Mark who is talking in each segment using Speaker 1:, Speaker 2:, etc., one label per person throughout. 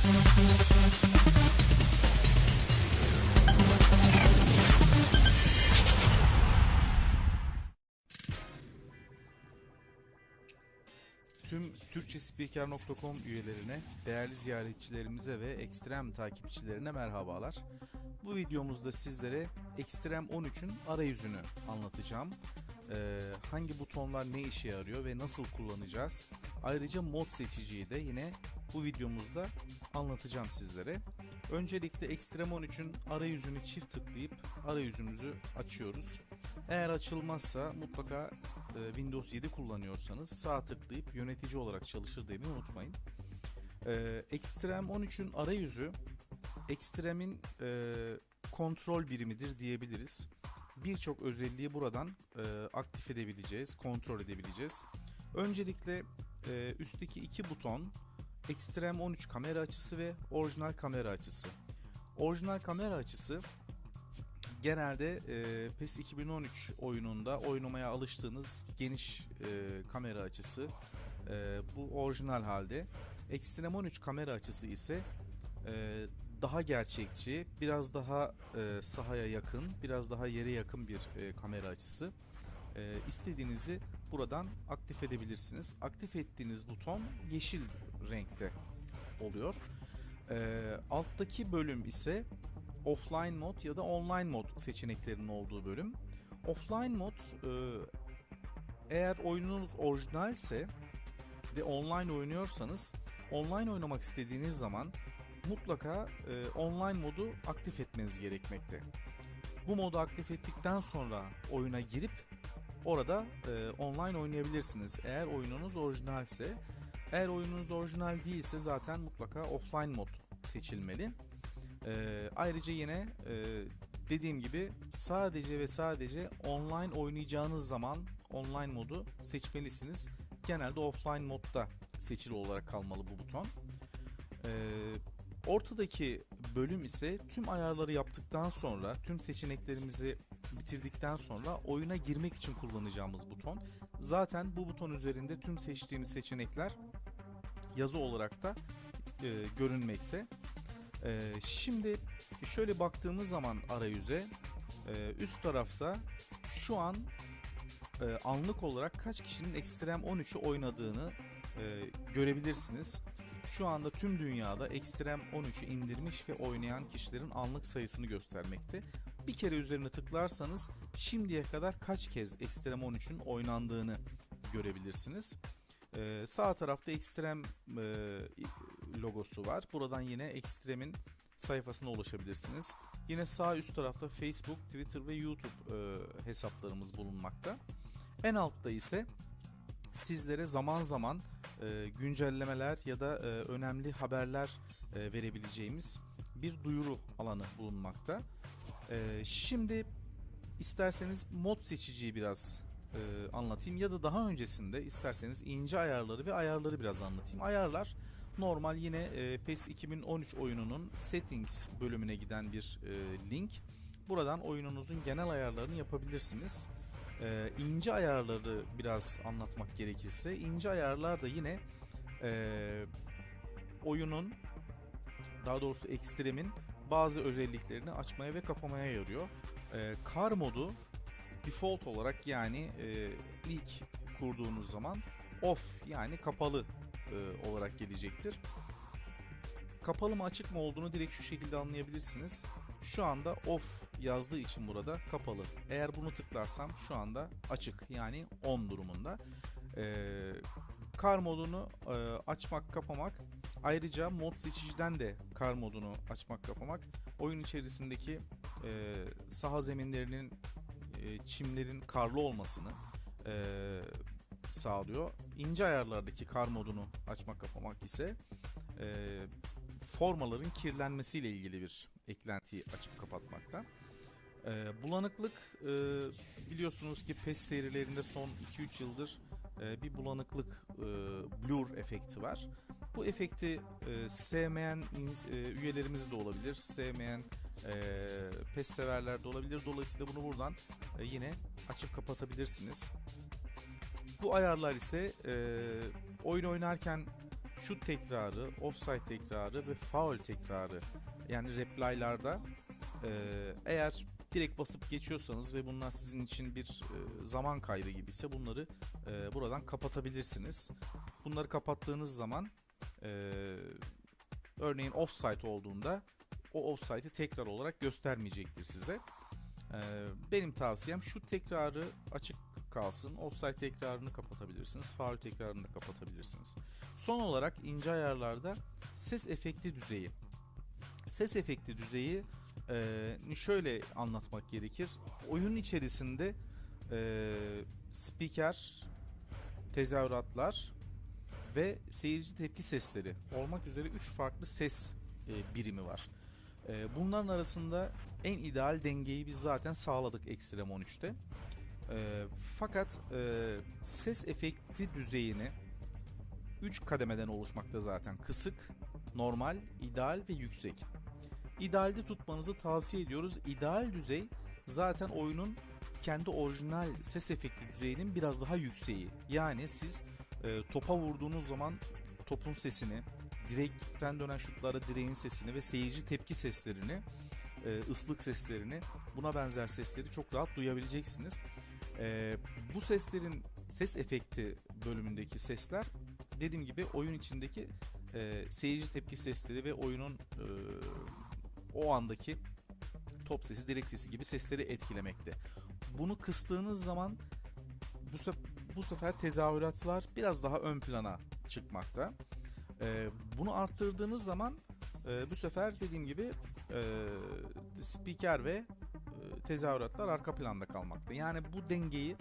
Speaker 1: Tüm Türkçespeaker.com üyelerine, değerli ziyaretçilerimize ve Ekstrem takipçilerine merhabalar. Bu videomuzda sizlere Ekstrem 13'ün arayüzünü anlatacağım. Ee, hangi butonlar ne işe yarıyor ve nasıl kullanacağız. Ayrıca mod seçiciyi de yine bu videomuzda anlatacağım sizlere. Öncelikle Ekstrem 13'ün arayüzünü çift tıklayıp arayüzümüzü açıyoruz. Eğer açılmazsa mutlaka e, Windows 7 kullanıyorsanız sağ tıklayıp yönetici olarak çalışır demeyi unutmayın. E, Extreme 13'ün arayüzü Extreme'in e, kontrol birimidir diyebiliriz. Birçok özelliği buradan e, aktif edebileceğiz, kontrol edebileceğiz. Öncelikle e, üstteki iki buton Extreme 13 kamera açısı ve orijinal kamera açısı. Orijinal kamera açısı genelde e, PES 2013 oyununda oynamaya alıştığınız geniş e, kamera açısı e, bu orijinal halde. Extreme 13 kamera açısı ise e, daha gerçekçi, biraz daha e, sahaya yakın, biraz daha yere yakın bir e, kamera açısı. E, istediğinizi buradan aktif edebilirsiniz. Aktif ettiğiniz buton yeşil renkte oluyor. E, alttaki bölüm ise offline mod ya da online mod seçeneklerinin olduğu bölüm. Offline mod e, eğer oyununuz orijinalse ve online oynuyorsanız online oynamak istediğiniz zaman mutlaka e, online modu aktif etmeniz gerekmekte. Bu modu aktif ettikten sonra oyuna girip orada e, online oynayabilirsiniz. Eğer oyununuz orijinalse, eğer oyununuz orijinal değilse zaten mutlaka offline mod seçilmeli. Ee, ayrıca yine e, dediğim gibi sadece ve sadece online oynayacağınız zaman online modu seçmelisiniz. Genelde offline modda seçili olarak kalmalı bu buton. Ee, ortadaki bölüm ise tüm ayarları yaptıktan sonra, tüm seçeneklerimizi bitirdikten sonra oyuna girmek için kullanacağımız buton. Zaten bu buton üzerinde tüm seçtiğimiz seçenekler yazı olarak da e, görünmekte. Ee, şimdi şöyle baktığımız zaman arayüze e, üst tarafta şu an e, anlık olarak kaç kişinin Extreme 13'ü oynadığını e, görebilirsiniz. Şu anda tüm dünyada Extreme 13'ü indirmiş ve oynayan kişilerin anlık sayısını göstermekte. Bir kere üzerine tıklarsanız şimdiye kadar kaç kez Extreme 13'ün oynandığını görebilirsiniz. Ee, sağ tarafta Extreme e, logosu var. Buradan yine Extreme'in sayfasına ulaşabilirsiniz. Yine sağ üst tarafta Facebook, Twitter ve YouTube e, hesaplarımız bulunmakta. En altta ise sizlere zaman zaman e, güncellemeler ya da e, önemli haberler e, verebileceğimiz bir duyuru alanı bulunmakta. E, şimdi isterseniz mod seçiciyi biraz e, anlatayım ya da daha öncesinde isterseniz ince ayarları ve ayarları biraz anlatayım. Ayarlar normal yine e, PES 2013 oyununun settings bölümüne giden bir e, link. Buradan oyununuzun genel ayarlarını yapabilirsiniz. E, ince ayarları biraz anlatmak gerekirse ince ayarlar da yine e, oyunun daha doğrusu Extreme'in bazı özelliklerini açmaya ve kapamaya yarıyor. E, kar modu default olarak yani e, ilk kurduğunuz zaman off yani kapalı e, olarak gelecektir. Kapalı mı açık mı olduğunu direkt şu şekilde anlayabilirsiniz. Şu anda off yazdığı için burada kapalı. Eğer bunu tıklarsam şu anda açık yani on durumunda. E, kar modunu e, açmak kapamak ayrıca mod seçiciden de kar modunu açmak kapamak oyun içerisindeki e, saha zeminlerinin e, çimlerin karlı olmasını e, sağlıyor. İnce ayarlardaki kar modunu açmak kapamak ise e, formaların kirlenmesiyle ilgili bir eklentiyi açıp kapatmakta. E, bulanıklık e, biliyorsunuz ki PES serilerinde son 2-3 yıldır e, bir bulanıklık e, blur efekti var. Bu efekti e, sevmeyen e, üyelerimiz de olabilir, sevmeyen e, PES severler de olabilir. Dolayısıyla bunu buradan e, yine açıp kapatabilirsiniz. Bu ayarlar ise e, oyun oynarken şut tekrarı, offside tekrarı ve foul tekrarı yani replaylarda e, eğer direkt basıp geçiyorsanız ve bunlar sizin için bir e, zaman kaybı gibiyse bunları e, buradan kapatabilirsiniz. Bunları kapattığınız zaman e, örneğin offside olduğunda o offside'i tekrar olarak göstermeyecektir size. E, benim tavsiyem şu tekrarı açık kalsın. Offside tekrarını kapatabilirsiniz. Foul tekrarını da kapatabilirsiniz. Son olarak ince ayarlarda ses efekti düzeyi. Ses efekti düzeyi e, şöyle anlatmak gerekir. Oyun içerisinde e, spiker, tezahüratlar ve seyirci tepki sesleri olmak üzere 3 farklı ses e, birimi var. E, bunların arasında en ideal dengeyi biz zaten sağladık Extreme 13'te. E, fakat ses efekti düzeyini 3 kademeden oluşmakta zaten. Kısık, normal, ideal ve yüksek. İdealde tutmanızı tavsiye ediyoruz. İdeal düzey zaten oyunun kendi orijinal ses efekti düzeyinin biraz daha yükseği. Yani siz e, topa vurduğunuz zaman topun sesini, direkten dönen şutlarda direğin sesini ve seyirci tepki seslerini, e, ıslık seslerini, buna benzer sesleri çok rahat duyabileceksiniz. E, bu seslerin ses efekti bölümündeki sesler dediğim gibi oyun içindeki e, seyirci tepki sesleri ve oyunun o andaki top sesi, direk sesi gibi sesleri etkilemekte. Bunu kıstığınız zaman bu, sef- bu sefer tezahüratlar biraz daha ön plana çıkmakta. E, bunu arttırdığınız zaman e, bu sefer dediğim gibi e, spiker ve e, tezahüratlar arka planda kalmakta. Yani bu dengeyi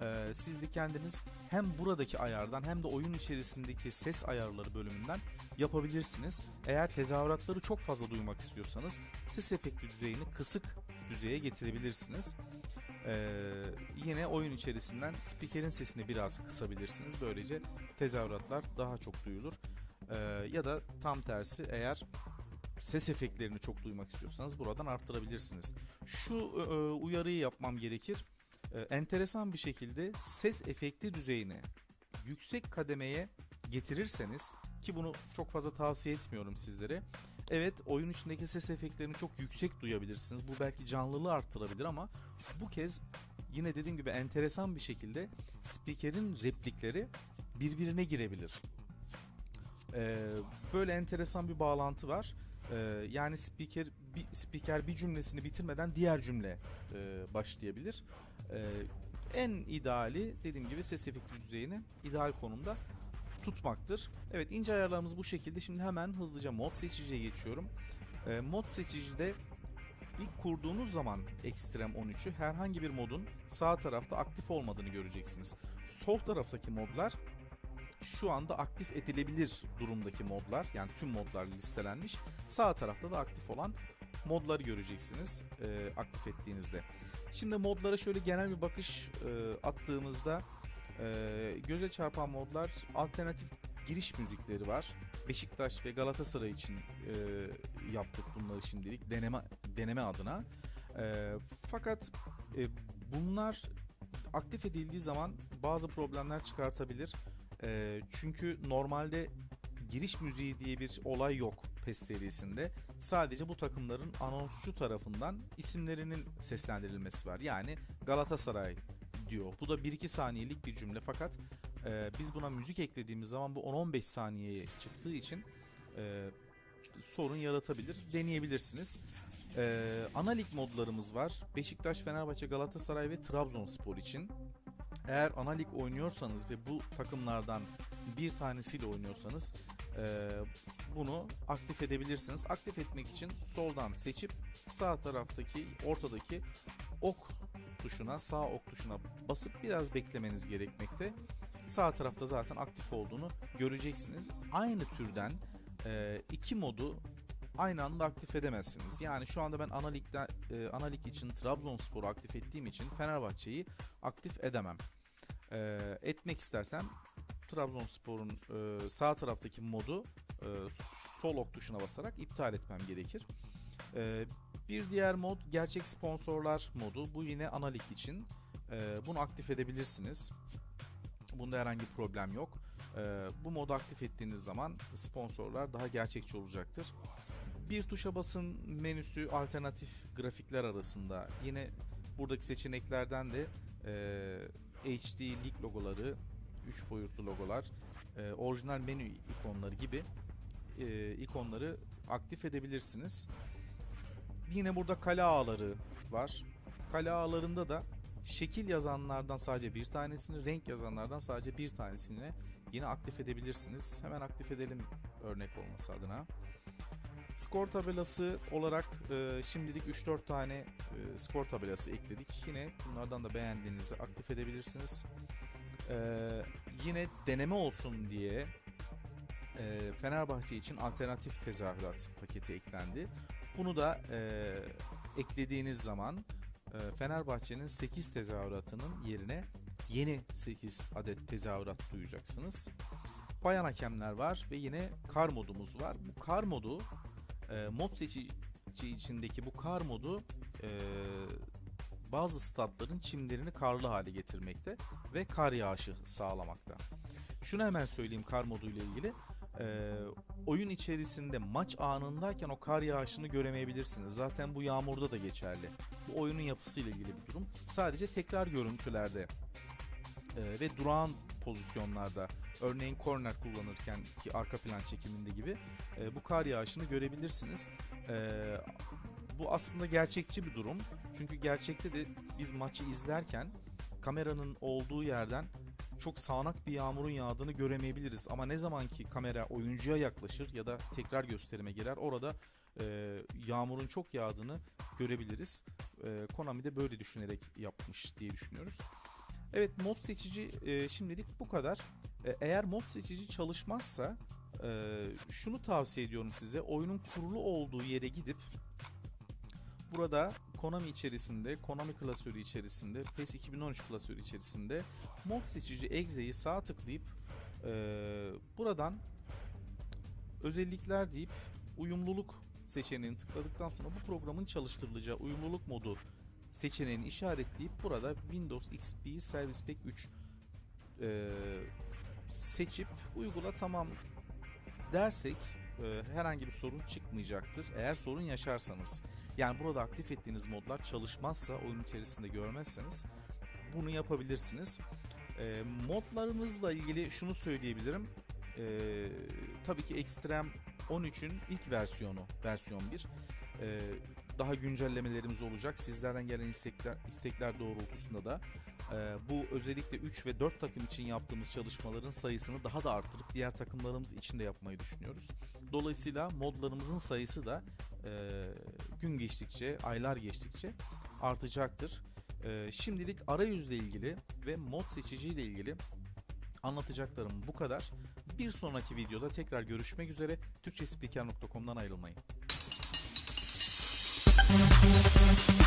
Speaker 1: e, siz de kendiniz hem buradaki ayardan hem de oyun içerisindeki ses ayarları bölümünden yapabilirsiniz. Eğer tezahüratları çok fazla duymak istiyorsanız ses efekti düzeyini kısık düzeye getirebilirsiniz. Ee, yine oyun içerisinden spikerin sesini biraz kısabilirsiniz. Böylece tezahüratlar daha çok duyulur. Ee, ya da tam tersi eğer ses efektlerini çok duymak istiyorsanız buradan arttırabilirsiniz. Şu e, uyarıyı yapmam gerekir. E, enteresan bir şekilde ses efekti düzeyini yüksek kademeye getirirseniz ki bunu çok fazla tavsiye etmiyorum sizlere. Evet oyun içindeki ses efektlerini çok yüksek duyabilirsiniz. Bu belki canlılığı arttırabilir ama bu kez yine dediğim gibi enteresan bir şekilde spikerin replikleri birbirine girebilir. Ee, böyle enteresan bir bağlantı var. Ee, yani spiker bir, spiker bir cümlesini bitirmeden diğer cümle e, başlayabilir. Ee, en ideali dediğim gibi ses efekti düzeyini ideal konumda tutmaktır. Evet ince ayarlarımız bu şekilde. Şimdi hemen hızlıca mod seçiciye geçiyorum. E, mod seçicide ilk kurduğunuz zaman Extreme 13'ü herhangi bir modun sağ tarafta aktif olmadığını göreceksiniz. Sol taraftaki modlar şu anda aktif edilebilir durumdaki modlar yani tüm modlar listelenmiş. Sağ tarafta da aktif olan modları göreceksiniz e, aktif ettiğinizde. Şimdi modlara şöyle genel bir bakış e, attığımızda e, göze çarpan modlar alternatif giriş müzikleri var. Beşiktaş ve Galatasaray için e, yaptık bunları şimdilik deneme deneme adına. E, fakat e, bunlar aktif edildiği zaman bazı problemler çıkartabilir. E, çünkü normalde giriş müziği diye bir olay yok PES serisinde. Sadece bu takımların anonsçu tarafından isimlerinin seslendirilmesi var. Yani Galatasaray diyor. Bu da 1-2 saniyelik bir cümle fakat e, biz buna müzik eklediğimiz zaman bu 10-15 saniyeye çıktığı için e, sorun yaratabilir. Deneyebilirsiniz. E, ana lig modlarımız var. Beşiktaş, Fenerbahçe, Galatasaray ve Trabzonspor için. Eğer ana lig oynuyorsanız ve bu takımlardan bir tanesiyle oynuyorsanız e, bunu aktif edebilirsiniz. Aktif etmek için soldan seçip sağ taraftaki ortadaki ok tuşuna sağ ok tuşuna basıp biraz beklemeniz gerekmekte. Sağ tarafta zaten aktif olduğunu göreceksiniz. Aynı türden e, iki modu aynı anda aktif edemezsiniz. Yani şu anda ben ana ligde e, ana lig için Trabzonspor'u aktif ettiğim için Fenerbahçe'yi aktif edemem. E, etmek istersem Trabzonspor'un e, sağ taraftaki modu e, sol ok tuşuna basarak iptal etmem gerekir. E, bir diğer mod gerçek sponsorlar modu. Bu yine ana lig için. E, bunu aktif edebilirsiniz. Bunda herhangi problem yok. Ee, bu modu aktif ettiğiniz zaman sponsorlar daha gerçekçi olacaktır. Bir tuşa basın menüsü alternatif grafikler arasında yine buradaki seçeneklerden de e, HD'lik logoları, 3 boyutlu logolar, e, orijinal menü ikonları gibi e, ikonları aktif edebilirsiniz. Yine burada kale ağları var. Kale ağlarında da şekil yazanlardan sadece bir tanesini, renk yazanlardan sadece bir tanesini yine aktif edebilirsiniz. Hemen aktif edelim örnek olması adına. Skor tabelası olarak e, şimdilik 3-4 tane e, skor tabelası ekledik. Yine bunlardan da beğendiğinizi aktif edebilirsiniz. E, yine deneme olsun diye e, Fenerbahçe için alternatif tezahürat paketi eklendi. Bunu da e, eklediğiniz zaman e, Fenerbahçe'nin 8 tezahüratının yerine yeni 8 adet tezahürat duyacaksınız. Bayan hakemler var ve yine kar modumuz var. Bu kar modu e, mod seçici içindeki bu kar modu e, bazı statların çimlerini karlı hale getirmekte ve kar yağışı sağlamakta. Şunu hemen söyleyeyim kar modu ile ilgili. E, oyun içerisinde maç anındayken o kar yağışını göremeyebilirsiniz. Zaten bu yağmurda da geçerli. Bu oyunun yapısıyla ilgili bir durum. Sadece tekrar görüntülerde e, ve durağan pozisyonlarda örneğin korner kullanırken ki arka plan çekiminde gibi e, bu kar yağışını görebilirsiniz. E, bu aslında gerçekçi bir durum. Çünkü gerçekte de biz maçı izlerken kameranın olduğu yerden çok sağanak bir yağmurun yağdığını göremeyebiliriz. Ama ne zaman ki kamera oyuncuya yaklaşır ya da tekrar gösterime girer orada e, yağmurun çok yağdığını görebiliriz. E, Konami de böyle düşünerek yapmış diye düşünüyoruz. Evet mod seçici e, şimdilik bu kadar. E, eğer mod seçici çalışmazsa e, şunu tavsiye ediyorum size. Oyunun kurulu olduğu yere gidip burada Konami içerisinde, Konami klasörü içerisinde, PES 2013 klasörü içerisinde mod seçici egze'yi sağ tıklayıp e, buradan özellikler deyip uyumluluk seçeneğini tıkladıktan sonra bu programın çalıştırılacağı uyumluluk modu seçeneğini işaretleyip burada Windows XP Service Pack 3 e, seçip uygula tamam dersek e, herhangi bir sorun çıkmayacaktır. Eğer sorun yaşarsanız yani burada aktif ettiğiniz modlar çalışmazsa oyun içerisinde görmezseniz bunu yapabilirsiniz. E, modlarınızla ilgili şunu söyleyebilirim. E, tabii ki Extreme 13'ün ilk versiyonu versiyon 1. E, daha güncellemelerimiz olacak. Sizlerden gelen istekler, istekler doğrultusunda da e, bu özellikle 3 ve 4 takım için yaptığımız çalışmaların sayısını daha da artırıp diğer takımlarımız için de yapmayı düşünüyoruz. Dolayısıyla modlarımızın sayısı da e, gün geçtikçe, aylar geçtikçe artacaktır. E, şimdilik arayüzle ilgili ve mod seçiciyle ilgili anlatacaklarım bu kadar. Bir sonraki videoda tekrar görüşmek üzere. Türkçespiker.com'dan ayrılmayın. Thank you.